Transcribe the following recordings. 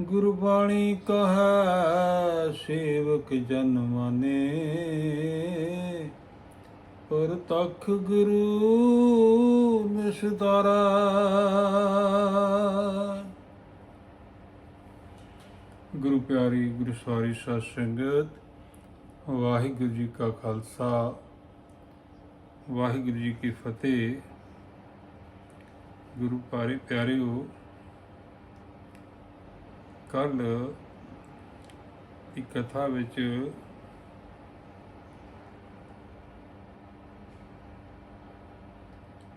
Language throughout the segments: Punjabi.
ਗੁਰਬਾਣੀ ਕਹੈ, ਸੇਵਕ ਜਨ ਮਾਨੇ। ਪਰ ਤਖ ਗੁਰੂ ਨਿਸਤਾਰਾ ਗੁਰੂ ਪਿਆਰੀ, ਗੁਰੂ ਸਵਾਰੀ ਸਾਧ ਸੰਗਤ, ਵਾਹਿਗੁਰੂ ਜੀ ਕਾ ਖਾਲਸਾ, ਵਾਹਿਗੁਰੂ ਜੀ ਕੀ ਫਤਿਹ। ਗੁਰੂ ਪਾਰੇ ਪਿਆਰਿਓ ਕੱਲ ਇੱਕ ਕਥਾ ਵਿੱਚ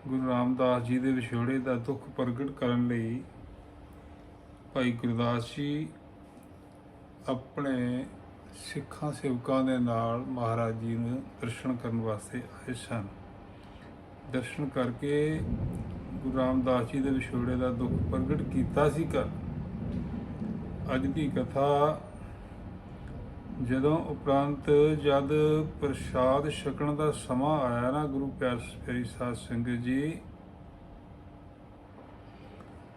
ਗੁਰੂ ਰਾਮਦਾਸ ਜੀ ਦੇ ਵਿਛੋੜੇ ਦਾ ਦੁੱਖ ਪ੍ਰਗਟ ਕਰਨ ਲਈ ਭਾਈ ਗੁਰਦਾਸ ਜੀ ਆਪਣੇ ਸਿੱਖਾਂ ਸੇਵਕਾਂ ਦੇ ਨਾਲ ਮਹਾਰਾਜ ਜੀ ਨੂੰ ਦਰਸ਼ਨ ਕਰਨ ਵਾਸਤੇ ਆਏ ਸਨ। ਦਰਸ਼ਨ ਕਰਕੇ ਗੁਰੂ ਰਾਮਦਾਸ ਜੀ ਦੇ ਵਿਛੋੜੇ ਦਾ ਦੁੱਖ ਪ੍ਰਗਟ ਕੀਤਾ ਸੀ ਕਰ ਅੱਜ ਦੀ ਕਥਾ ਜਦੋਂ ਉਪਰੰਤ ਜਦ ਪ੍ਰਸ਼ਾਦ ਛਕਣ ਦਾ ਸਮਾਂ ਆਇਆ ਨਾ ਗੁਰੂ ਪਿਆਰ ਪਿਆਰੀ ਸਾਧ ਸੰਗਤ ਜੀ,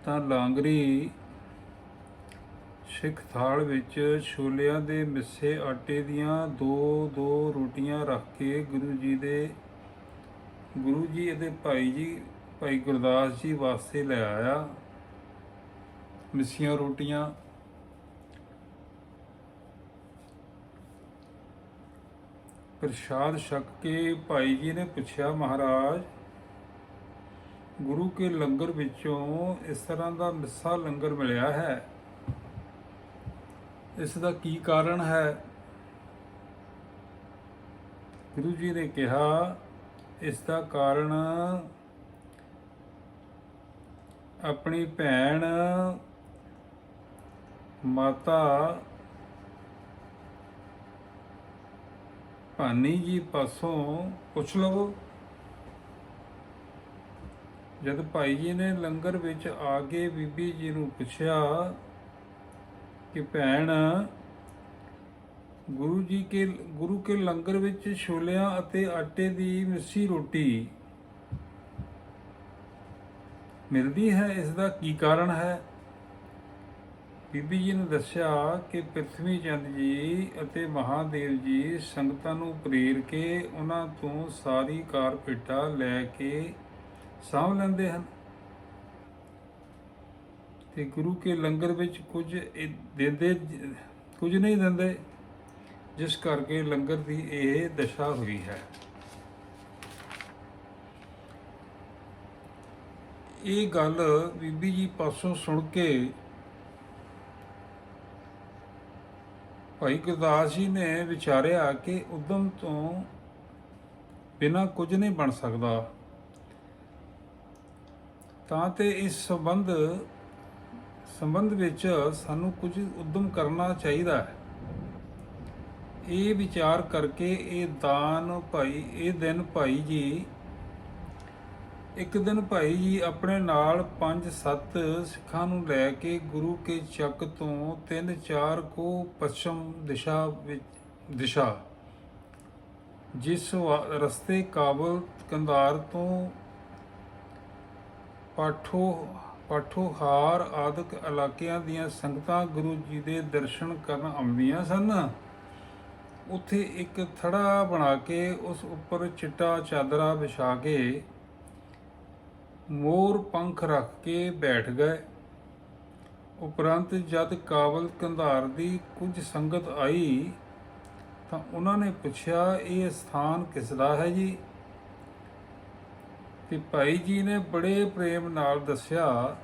ਤਾਂ ਲਾਂਗਰੀ ਸਿੱਖ ਥਾਲ ਵਿੱਚ ਛੋਲਿਆਂ ਦੇ ਮਿੱਸੇ ਆਟੇ ਦੀਆਂ ਦੋ ਦੋ ਰੋਟੀਆਂ ਰੱਖ ਕੇ ਗੁਰੂ ਜੀ ਦੇ, ਗੁਰੂ ਜੀ ਅਤੇ ਭਾਈ ਜੀ, ਭਾਈ ਗੁਰਦਾਸ ਜੀ ਵਾਸਤੇ ਲੈ ਆਇਆ ਮਿੱਸੀਆਂ ਰੋਟੀਆਂ। ਪ੍ਰਸ਼ਾਦ ਛਕ ਕੇ ਭਾਈ ਜੀ ਨੇ ਪੁੱਛਿਆ, ਮਹਾਰਾਜ, ਗੁਰੂ ਕੇ ਲੰਗਰ ਵਿੱਚੋਂ ਇਸ ਤਰ੍ਹਾਂ ਦਾ ਮਿੱਸਾ ਲੰਗਰ ਮਿਲਿਆ ਹੈ? ਇਸ ਦਾ ਕੀ ਕਾਰਨ ਹੈ? ਗੁਰੂ ਜੀ ਨੇ ਕਿਹਾ, ਇਸ ਦਾ ਕਾਰਨ ਆਪਣੀ ਭੈਣ ਮਾਤਾ ਭਾਨੀ ਜੀ ਪਾਸੋਂ ਪੁੱਛ ਲਵੋ। ਜਦ ਭਾਈ ਜੀ ਨੇ ਲੰਗਰ ਵਿੱਚ ਆ ਕੇ ਬੀਬੀ ਜੀ ਨੂੰ ਪੁੱਛਿਆ ਕਿ ਭੈਣ, ਗੁਰੂ ਜੀ ਕੇ, ਗੁਰੂ ਕੇ ਲੰਗਰ ਵਿੱਚ ਛੋਲਿਆਂ ਅਤੇ ਆਟੇ ਦੀ ਮਿੱਸੀ ਰੋਟੀ ਮਿਲਦੀ ਹੈ, ਇਸ ਦਾ ਕੀ ਕਾਰਨ ਹੈ? ਬੀਬੀ ਜੀ ਨੇ ਦੱਸਿਆ ਕਿ ਪ੍ਰਿਥਵੀ ਚੰਦ ਜੀ ਅਤੇ ਮਹਾਦੇਵ ਜੀ ਸੰਗਤਾਂ ਨੂੰ ਪ੍ਰੇਰ ਕੇ ਉਹਨਾਂ ਤੋਂ ਸਾਰੀ ਕਾਰਪੇਟਾ ਲੈ ਕੇ ਸਾਂਭ ਲੈਂਦੇ ਹਨ। ਤੇ ਗੁਰੂ ਕੇ ਲੰਗਰ ਵਿੱਚ ਕੁਝ ਦਿੰਦੇ ਕੁਝ ਨਹੀਂ ਦਿੰਦੇ, ਜਿਸ ਕਰਕੇ ਲੰਗਰ ਦੀ ਇਹ ਦਸ਼ਾ ਹੋਈ ਹੈ। ਇਹ ਗੱਲ ਬੀਬੀ ਜੀ ਪਾਸੋਂ ਸੁਣ ਕੇ ਭਾਈ ਗੁਰਦਾਸ ਜੀ ਨੇ ਵਿਚਾਰਿਆ ਕਿ ਉਦਮ ਤੋਂ ਬਿਨਾ ਕੁਝ ਨਹੀਂ ਬਣ ਸਕਦਾ। ਤਾਂ ਤੇ ਇਸ ਸੰਬੰਧ ਸੰਬੰਧ ਵਿੱਚ ਸਾਨੂੰ ਕੁਝ ਉਦਮ ਕਰਨਾ ਚਾਹੀਦਾ ਹੈ। ਇਹ ਵਿਚਾਰ ਕਰਕੇ ਇਹ ਦਾਨ ਭਾਈ, ਇਹ ਦਿਨ ਭਾਈ ਜੀ ਇੱਕ ਦਿਨ ਭਾਈ ਜੀ ਆਪਣੇ ਨਾਲ 5-7 ਸਿੱਖਾਂ ਨੂੰ ਲੈ ਕੇ ਗੁਰੂ ਕੇ ਚੱਕ ਤੋਂ 3-4 ਕੋ ਪੱਛਮ ਦਿਸ਼ਾ ਵਿੱਚ, ਦਿਸ਼ਾ, ਜਿਸ ਵਾ- ਰਸਤੇ ਕਾਬਲ ਕੰਧਾਰ ਤੋਂ ਪਾਠੋ, ਪਾਠੋਹਾਰ ਆਦਿਕ ਇਲਾਕਿਆਂ ਦੀਆਂ ਸੰਗਤਾਂ ਗੁਰੂ ਜੀ ਦੇ ਦਰਸ਼ਨ ਕਰਨ ਆਉਂਦੀਆਂ ਸਨ। ਉੱਥੇ ਇੱਕ ਥੜਾ ਬਣਾ ਕੇ ਉਸ ਉੱਪਰ ਚਿੱਟਾ ਚਾਦਰਾ ਵਿਛਾ ਕੇ ਮੋਰ ਪੰਖ ਰੱਖ ਕੇ ਬੈਠ ਗਏ। ਉਪਰੰਤ ਜਦ ਕਾਬਲ ਕੰਧਾਰ ਦੀ ਕੁਝ ਸੰਗਤ ਆਈ, ਤਾਂ ਉਹਨਾਂ ਨੇ ਪੁੱਛਿਆ, ਇਹ ਸਥਾਨ ਕਿਸ ਦਾ ਹੈ ਜੀ? ਤੇ ਭਾਈ ਜੀ ਨੇ ਬੜੇ ਪ੍ਰੇਮ ਨਾਲ ਦੱਸਿਆ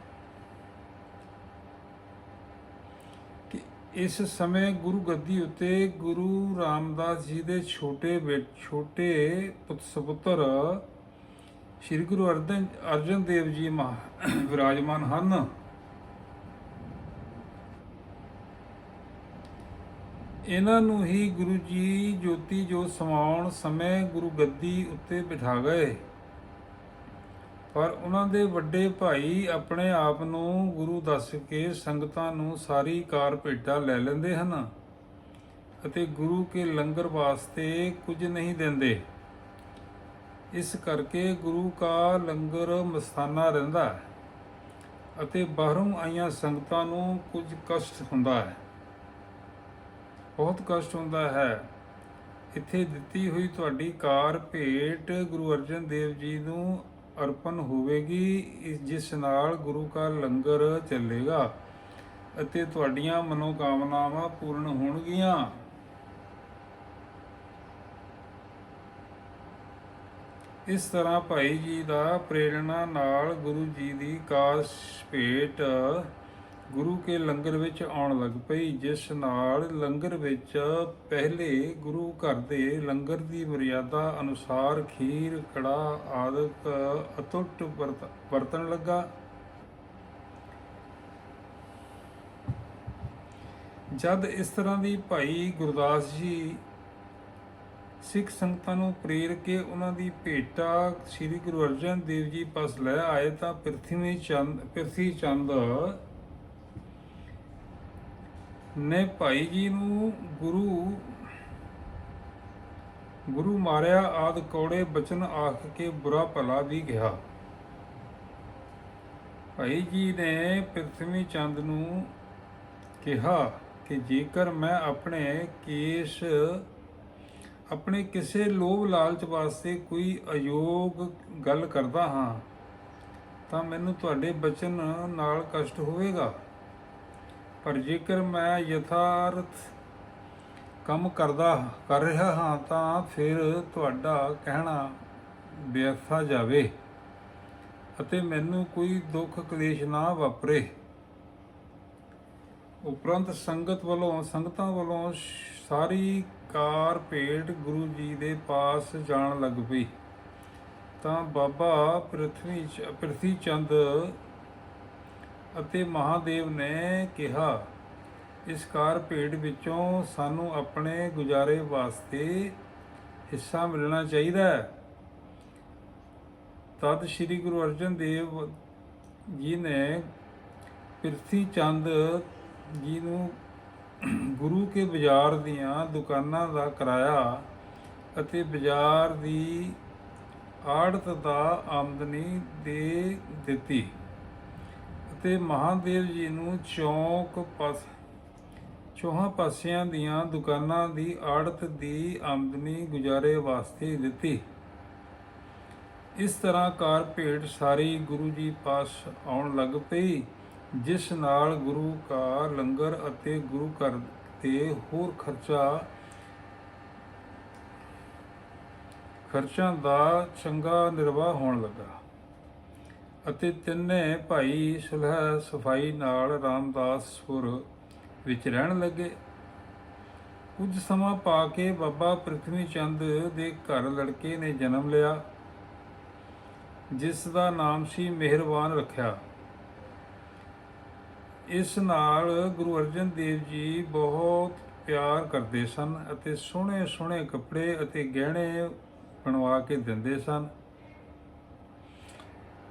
ਕਿ ਇਸ ਸਮੇਂ ਗੁਰੂ ਗੱਦੀ ਉੱਤੇ ਗੁਰੂ ਰਾਮਦਾਸ ਜੀ ਦੇ ਛੋਟੇ ਬੇ, ਛੋਟੇ ਪੁੱਤ ਸੁਪੁੱਤਰ ਸ੍ਰੀ ਗੁਰੂ ਅਰਜਨ ਅਰਜਨ ਦੇਵ ਜੀ ਮਹਾ, ਵਿਰਾਜਮਾਨ ਹਨ। ਇਹਨਾਂ ਨੂੰ ਹੀ ਗੁਰੂ ਜੀ ਜੋਤੀ ਜੋ ਸਮਾਉਣ ਸਮੇਂ ਗੁਰੂ ਗੱਦੀ ਉੱਤੇ ਬਿਠਾ ਗਏ। ਪਰ ਉਹਨਾਂ ਦੇ ਵੱਡੇ ਭਾਈ ਆਪਣੇ ਆਪ ਨੂੰ ਗੁਰੂ ਦੱਸ ਕੇ ਸੰਗਤਾਂ ਨੂੰ ਸਾਰੀ ਕਾਰ ਭੇਟਾ ਲੈ ਲੈਂਦੇ ਹਨ ਅਤੇ ਗੁਰੂ ਕੇ ਲੰਗਰ ਵਾਸਤੇ ਕੁਝ ਨਹੀਂ ਦਿੰਦੇ। ਇਸ ਕਰਕੇ ਗੁਰੂ ਕਾ ਲੰਗਰ ਮਸਤਾਨਾ ਰਹਿੰਦਾ ਹੈ ਅਤੇ ਬਾਹਰੋਂ ਆਈਆਂ ਸੰਗਤਾਂ ਨੂੰ ਕੁਝ ਕਸ਼ਟ ਹੁੰਦਾ ਹੈ। ਬਹੁਤ ਕਸ਼ਟ ਹੁੰਦਾ ਹੈ। ਇੱਥੇ ਦਿੱਤੀ ਹੋਈ ਤੁਹਾਡੀ ਕਾਰ ਭੇਟ ਗੁਰੂ ਅਰਜਨ ਦੇਵ ਜੀ ਨੂੰ ਅਰਪਣ ਹੋਵੇਗੀ, ਇਸ ਜਿਸ ਨਾਲ ਗੁਰੂ ਕਾ ਲੰਗਰ ਚੱਲੇਗਾ ਅਤੇ ਤੁਹਾਡੀਆਂ ਮਨੋਕਾਮਨਾਵਾਂ ਪੂਰਨ ਹੋਣਗੀਆਂ। ਇਸ ਤਰ੍ਹਾਂ ਭਾਈ ਜੀ ਦਾ ਪ੍ਰੇਰਣਾ ਨਾਲ ਗੁਰੂ ਜੀ ਦੀ ਕਾਸ ਭੇਟ ਗੁਰੂ ਕੇ ਲੰਗਰ ਵਿੱਚ ਆਉਣ ਲੱਗ ਪਈ, ਜਿਸ ਨਾਲ ਲੰਗਰ ਵਿੱਚ ਪਹਿਲੇ ਗੁਰੂ ਘਰ ਦੇ ਲੰਗਰ ਦੀ ਮਰਿਆਦਾ ਅਨੁਸਾਰ ਖੀਰ ਕੜਾ ਆਦਿਕ ਅਤੁੱਟ ਵਰਤ- ਵਰਤਣ ਲੱਗਾ। ਜਦ ਇਸ ਤਰ੍ਹਾਂ ਦੀ ਭਾਈ ਗੁਰਦਾਸ ਜੀ ਸਿੱਖ ਸੰਗਤਾਂ ਨੂੰ ਪ੍ਰੇਰ ਕੇ ਉਹਨਾਂ ਦੀ ਭੇਟਾ ਸ੍ਰੀ ਗੁਰੂ ਅਰਜਨ ਦੇਵ ਜੀ ਪਾਸ ਲੈ ਆਏ ਤਾਂ ਪ੍ਰਿਥਵੀ ਚੰਦ, ਪ੍ਰਿਥੀ ਚੰਦ ਨੇ ਭਾਈ ਜੀ ਨੂੰ ਗੁਰੂ ਗੁਰੂ ਮਾਰਿਆ, ਆਦ ਕੌੜੇ ਬਚਨ ਆਖ ਕੇ ਬੁਰਾ ਭਲਾ ਵੀ ਕਿਹਾ। ਭਾਈ ਜੀ ਨੇ ਪ੍ਰਿਥਵੀ ਚੰਦ ਨੂੰ ਕਿਹਾ ਕਿ ਜੇਕਰ ਮੈਂ ਆਪਣੇ ਕੇਸ ਆਪਣੇ ਕਿਸੇ ਲੋਭ ਲਾਲਚ ਵਾਸਤੇ ਕੋਈ ਅਯੋਗ ਗੱਲ ਕਰਦਾ ਹਾਂ, ਤਾਂ ਮੈਨੂੰ ਤੁਹਾਡੇ ਬਚਨ ਨਾਲ ਕਸ਼ਟ ਹੋਵੇਗਾ। ਪਰ ਜੇਕਰ ਮੈਂ ਯਥਾਰਥ ਕੰਮ ਕਰਦਾ, ਕਰ ਰਿਹਾ ਹਾਂ, ਤਾਂ ਫਿਰ ਤੁਹਾਡਾ ਕਹਿਣਾ ਵਿਅਰਥਾ ਜਾਵੇ ਅਤੇ ਮੈਨੂੰ ਕੋਈ ਦੁੱਖ ਕਲੇਸ਼ ਨਾ ਵਾਪਰੇ। ਉਪਰੰਤ ਸੰਗਤ ਵੱਲੋਂ, ਸੰਗਤਾਂ ਵੱਲੋਂ ਸਾਰੀ ਕਾਰ ਭੇਟ ਗੁਰੂ ਜੀ ਦੇ ਪਾਸ ਜਾਣ ਲੱਗ ਪਈ। ਤਾਂ ਬਾਬਾ ਪ੍ਰਿਥਵੀ ਚ- ਪ੍ਰਿਥੀ ਚੰਦ ਅਤੇ ਮਹਾਦੇਵ ਨੇ ਕਿਹਾ, ਇਸ ਕਾਰ ਭੇਟ ਵਿੱਚੋਂ ਸਾਨੂੰ ਆਪਣੇ ਗੁਜ਼ਾਰੇ ਵਾਸਤੇ ਹਿੱਸਾ ਮਿਲਣਾ ਚਾਹੀਦਾ ਹੈ। ਤਦ ਸ੍ਰੀ ਗੁਰੂ ਅਰਜਨ ਦੇਵ ਜੀ ਨੇ ਪ੍ਰਿਥੀ ਚੰਦ ਜਿਹਨੂੰ ਗੁਰੂ ਕੇ ਬਾਜ਼ਾਰ ਦੀਆਂ ਦੁਕਾਨਾਂ ਦਾ ਕਿਰਾਇਆ ਅਤੇ ਬਾਜ਼ਾਰ ਦੀ ਆੜਤ ਦਾ ਆਮਦਨੀ ਦੇ ਦਿੱਤੀ ਅਤੇ ਮਹਾਦੇਵ ਜੀ ਨੂੰ ਚੌਂਕ ਪਾਸ, ਚੌਹਾਂ ਪਾਸਿਆਂ ਦੀਆਂ ਦੁਕਾਨਾਂ ਦੀ ਆੜਤ ਦੀ ਆਮਦਨੀ ਗੁਜ਼ਾਰੇ ਵਾਸਤੇ ਦਿੱਤੀ। ਇਸ ਤਰ੍ਹਾਂ ਕਾਰ ਭੇਟ ਸਾਰੀ ਗੁਰੂ ਜੀ ਪਾਸ ਆਉਣ ਲੱਗ ਪਈ। ਜਿਸ ਨਾਲ ਗੁਰੂ ਕਾ ਲੰਗਰ ਅਤੇ ਗੁਰੂ ਘਰ ਤੇ ਹੋਰ ਖਰਚਾ, ਖਰਚਾਂ ਦਾ ਚੰਗਾ ਨਿਰਵਾਹ ਹੋਣ ਲੱਗਾ ਅਤੇ ਤਿੰਨੇ ਭਾਈ ਸੁਲਹ ਸਫ਼ਾਈ ਨਾਲ ਰਾਮਦਾਸਪੁਰ ਵਿੱਚ ਰਹਿਣ ਲੱਗੇ। ਕੁਝ ਸਮਾਂ ਪਾ ਕੇ ਬਾਬਾ ਪ੍ਰਿਥਵੀ ਚੰਦ ਦੇ ਘਰ ਲੜਕੇ ਨੇ ਜਨਮ ਲਿਆ, ਜਿਸ ਦਾ ਨਾਮ ਸੀ ਮਿਹਰਬਾਨ ਰੱਖਿਆ। ਇਸ ਨਾਲ ਗੁਰੂ ਅਰਜਨ ਦੇਵ ਜੀ ਬਹੁਤ ਪਿਆਰ ਕਰਦੇ ਸਨ ਅਤੇ ਸੋਹਣੇ ਸੋਹਣੇ ਕੱਪੜੇ ਅਤੇ ਗਹਿਣੇ ਬਣਵਾ ਕੇ ਦਿੰਦੇ ਸਨ।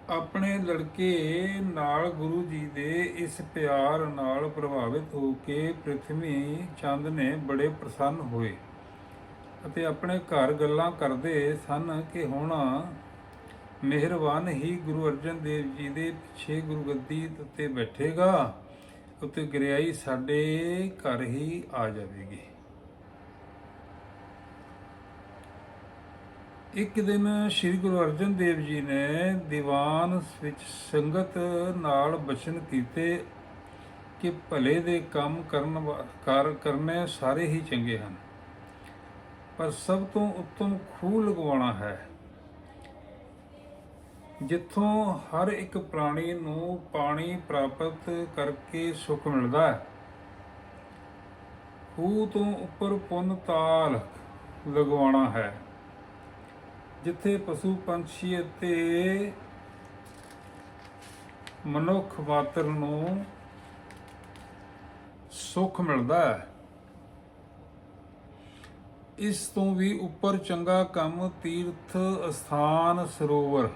ਆਪਣੇ ਲੜਕੇ ਨਾਲ ਗੁਰੂ ਜੀ ਦੇ ਇਸ ਪਿਆਰ ਨਾਲ ਪ੍ਰਭਾਵਿਤ ਹੋ ਕੇ ਪ੍ਰਿਥਵੀ ਚੰਦ ਨੇ ਬੜੇ ਪ੍ਰਸੰਨ ਹੋਏ ਅਤੇ ਆਪਣੇ ਘਰ ਗੱਲਾਂ ਕਰਦੇ ਸਨ ਕਿ ਹੁਣ ਮਿਹਰਬਾਨ ਹੀ ਗੁਰੂ ਅਰਜਨ ਦੇਵ ਜੀ ਦੇ ਪਿੱਛੇ ਗੁਰੂ ਗੱਦੀ ਉੱਤੇ ਬੈਠੇਗਾ। ਉੱਤੇ ਗਰਿਆਈ ਸਾਡੇ ਘਰ ਹੀ ਆ ਜਾਵੇਗੀ। ਇੱਕ ਦਿਨ ਸ੍ਰੀ ਗੁਰੂ ਅਰਜਨ ਦੇਵ ਜੀ ਨੇ ਦੀਵਾਨ ਵਿੱਚ ਸੰਗਤ ਨਾਲ ਬਚਨ ਕੀਤੇ ਕਿ ਭਲੇ ਦੇ ਕੰਮ ਕਰਨ ਕਰ ਕਰਨੇ ਸਾਰੇ ਹੀ ਚੰਗੇ ਹਨ। ਪਰ ਸਭ ਤੋਂ ਉੱਤਮ ਖੂਹ ਲਗਵਾਉਣਾ ਹੈ। ਜਿੱਥੋਂ ਹਰ ਇੱਕ ਪ੍ਰਾਣੀ ਨੂੰ ਪਾਣੀ ਪ੍ਰਾਪਤ ਕਰਕੇ ਸੁੱਖ ਮਿਲਦਾ ਹੈ। ਖੂਹ ਤੋਂ ਉੱਪਰ ਪੁੰਨ ਤਾਲ ਲਗਵਾਉਣਾ ਹੈ। ਜਿੱਥੇ ਪਸ਼ੂ ਪੰਛੀ ਅਤੇ ਮਨੁੱਖ ਵਾਤਰ ਨੂੰ ਸੁੱਖ ਮਿਲਦਾ ਹੈ। ਇਸ ਤੋਂ ਵੀ ਉੱਪਰ ਚੰਗਾ ਕੰਮ ਤੀਰਥ ਅਸਥਾਨ ਸਰੋਵਰ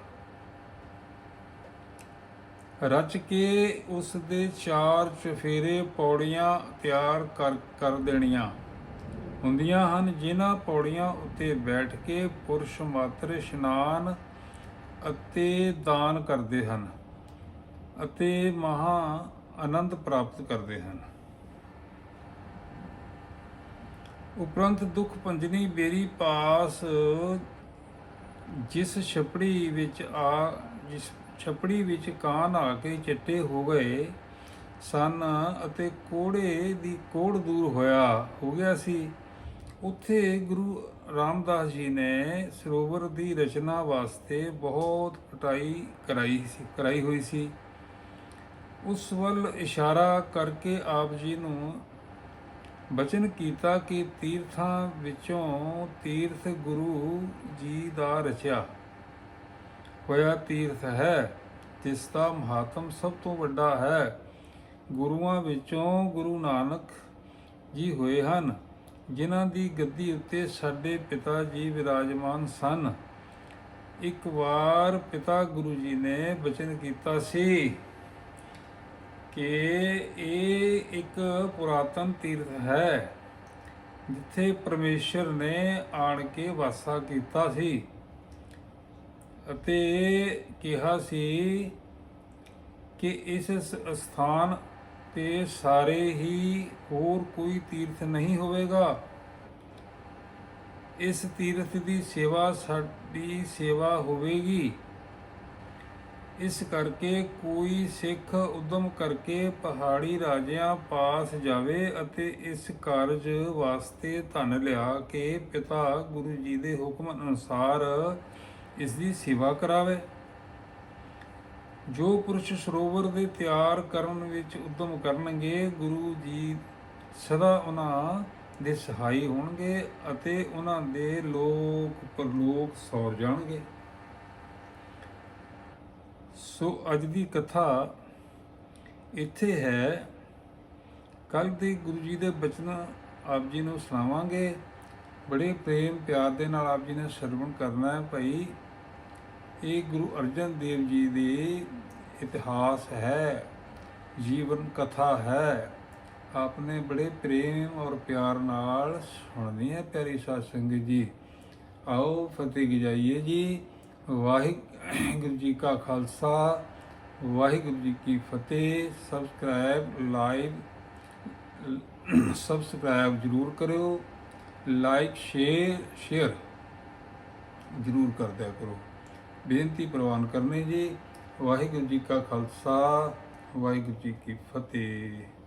ਰਚ ਕੇ ਉਸ ਦੇ ਚਾਰ ਚਫੇਰੇ ਪੌੜੀਆਂ ਤਿਆਰ ਕਰ ਕਰ ਦੇਣੀਆਂ ਹੁੰਦੀਆਂ ਹਨ, ਜਿਨ੍ਹਾਂ ਪੌੜੀਆਂ ਉੱਤੇ ਬੈਠ ਕੇ ਪੁਰਸ਼ ਮਾਤਰ ਇਸ਼ਨਾਨ ਅਤੇ ਦਾਨ ਕਰਦੇ ਹਨ ਅਤੇ ਮਹਾ ਆਨੰਦ ਪ੍ਰਾਪਤ ਕਰਦੇ ਹਨ। ਉਪਰੰਤ ਦੁਖ ਪੰਜਨੀ ਬੇਰੀ ਪਾਸ ਜਿਸ ਛਪੜੀ ਵਿੱਚ ਆ, ਜਿਸ ਛਪੜੀ ਵਿੱਚ ਕਾਨ ਆ ਕੇ ਚਿੱਟੇ ਹੋ ਗਏ ਸਨ ਅਤੇ ਕੋੜੇ ਦੀ ਕੋੜ ਦੂਰ ਹੋਇਆ, ਹੋ ਗਿਆ ਸੀ। ਉੱਥੇ ਗੁਰੂ ਰਾਮਦਾਸ ਜੀ ਨੇ ਸਰੋਵਰ ਦੀ ਰਚਨਾ ਵਾਸਤੇ ਬਹੁਤ ਪਟਾਈ ਕਰਾਈ ਸੀ, ਕਰਾਈ ਹੋਈ ਸੀ। ਉਸ ਵੱਲ ਇਸ਼ਾਰਾ ਕਰਕੇ ਆਪ ਜੀ ਨੂੰ ਬਚਨ ਕੀਤਾ ਕਿ ਤੀਰਥਾਂ ਵਿੱਚੋਂ ਤੀਰਥ ਗੁਰੂ ਜੀ ਦਾ ਰਚਿਆ। ਹੋਇਆ ਤੀਰਥ ਹੈ ਜਿਸ ਦਾ ਮਹਾਤਮ ਸਭ ਤੋਂ ਵੱਡਾ ਹੈ। ਗੁਰੂਆਂ ਵਿੱਚੋਂ ਗੁਰੂ ਨਾਨਕ ਜੀ ਹੋਏ ਹਨ, ਜਿਨ੍ਹਾਂ ਦੀ ਗੱਦੀ ਉੱਤੇ ਸਾਡੇ ਪਿਤਾ ਜੀ ਵਿਰਾਜਮਾਨ ਸਨ। ਇੱਕ ਵਾਰ ਪਿਤਾ ਗੁਰੂ ਜੀ ਨੇ ਬਚਨ ਕੀਤਾ ਸੀ ਕਿ ਇਹ ਇੱਕ ਪੁਰਾਤਨ ਤੀਰਥ ਹੈ, ਜਿੱਥੇ ਪਰਮੇਸ਼ਰ ਨੇ ਆਣ ਕੇ ਵਾਸਾ ਕੀਤਾ ਸੀ। ਅਤੇ ਕਿਹਾ ਸੀ ਕਿ ਇਸ ਸ- ਸਥਾਨ ਤੇ ਸਾਰੇ ਹੀ ਹੋਰ ਕੋਈ ਤੀਰਥ ਨਹੀਂ ਹੋਵੇਗਾ। ਇਸ ਤੀਰਥ ਦੀ ਸੇਵਾ ਸਾਡੀ ਸੇਵਾ ਹੋਵੇਗੀ। ਇਸ ਕਰਕੇ ਕੋਈ ਸਿੱਖ ਉਦਮ ਕਰਕੇ ਪਹਾੜੀ ਰਾਜਿਆਂ ਪਾਸ ਜਾਵੇ ਅਤੇ ਇਸ ਕਾਰਜ ਵਾਸਤੇ ਧਨ ਲਿਆ ਕੇ ਪਿਤਾ ਗੁਰੂ ਜੀ ਦੇ ਹੁਕਮ ਅਨੁਸਾਰ ਇਸ ਦੀ ਸੇਵਾ ਕਰਾਵੇ। ਜੋ ਪੁਰਸ਼ ਸਰੋਵਰ ਦੇ ਤਿਆਰ ਕਰਨ ਵਿੱਚ ਉਦਮ ਕਰਨਗੇ, ਗੁਰੂ ਜੀ ਸਦਾ ਉਹਨਾਂ ਦੇ ਸਹਾਈ ਹੋਣਗੇ ਅਤੇ ਉਹਨਾਂ ਦੇ ਲੋਕ ਪਰਲੋਕ ਸੌਰ ਜਾਣਗੇ। ਸੋ ਅੱਜ ਦੀ ਕਥਾ ਇੱਥੇ ਹੈ। ਕੱਲ ਦੇ ਗੁਰੂ ਜੀ ਦੇ ਬਚਨ ਆਪ ਜੀ ਨੂੰ ਸੁਣਾਵਾਂਗੇ। ਬੜੇ ਪ੍ਰੇਮ ਪਿਆਰ ਦੇ ਨਾਲ ਆਪ ਜੀ ਨੇ ਸਰਵਣ ਕਰਨਾ ਹੈ ਭਾਈ। ਇਹ ਗੁਰੂ ਅਰਜਨ ਦੇਵ ਜੀ ਦੀ ਇਤਿਹਾਸ ਹੈ, ਜੀਵਨ ਕਥਾ ਹੈ। ਆਪਨੇ ਬੜੇ ਪ੍ਰੇਮ ਔਰ ਪਿਆਰ ਨਾਲ ਸੁਣਨੀ ਹੈ ਪਿਆਰੀ ਸਾਧ ਸੰਗਤ ਜੀ। ਆਓ ਫਤਿਹ ਗਿਜਾਈਏ ਜੀ। ਵਾਹਿਗੁਰੂ ਜੀ ਕਾ ਖਾਲਸਾ, ਵਾਹਿਗੁਰੂ ਜੀ ਕੀ ਫਤਿਹ। ਸਬਸਕ੍ਰਾਈਬ, ਲਾਈਵ, ਸਬਸਕ੍ਰਾਈਬ ਜਰੂਰ ਕਰਿਓ। ਲਾਈਕ, ਸ਼ੇਅਰ ਸ਼ੇਅਰ ਜਰੂਰ ਕਰਦਿਆ ਕਰੋ। ਬੇਨਤੀ ਪ੍ਰਵਾਨ ਕਰਨੀ ਜੀ ਵਾਹਿਗੁਰੂ ਜੀ ਕਾ ਖਾਲਸਾ ਵਾਹਿਗੁਰੂ ਜੀ ਕੀ ਫਤਿਹ।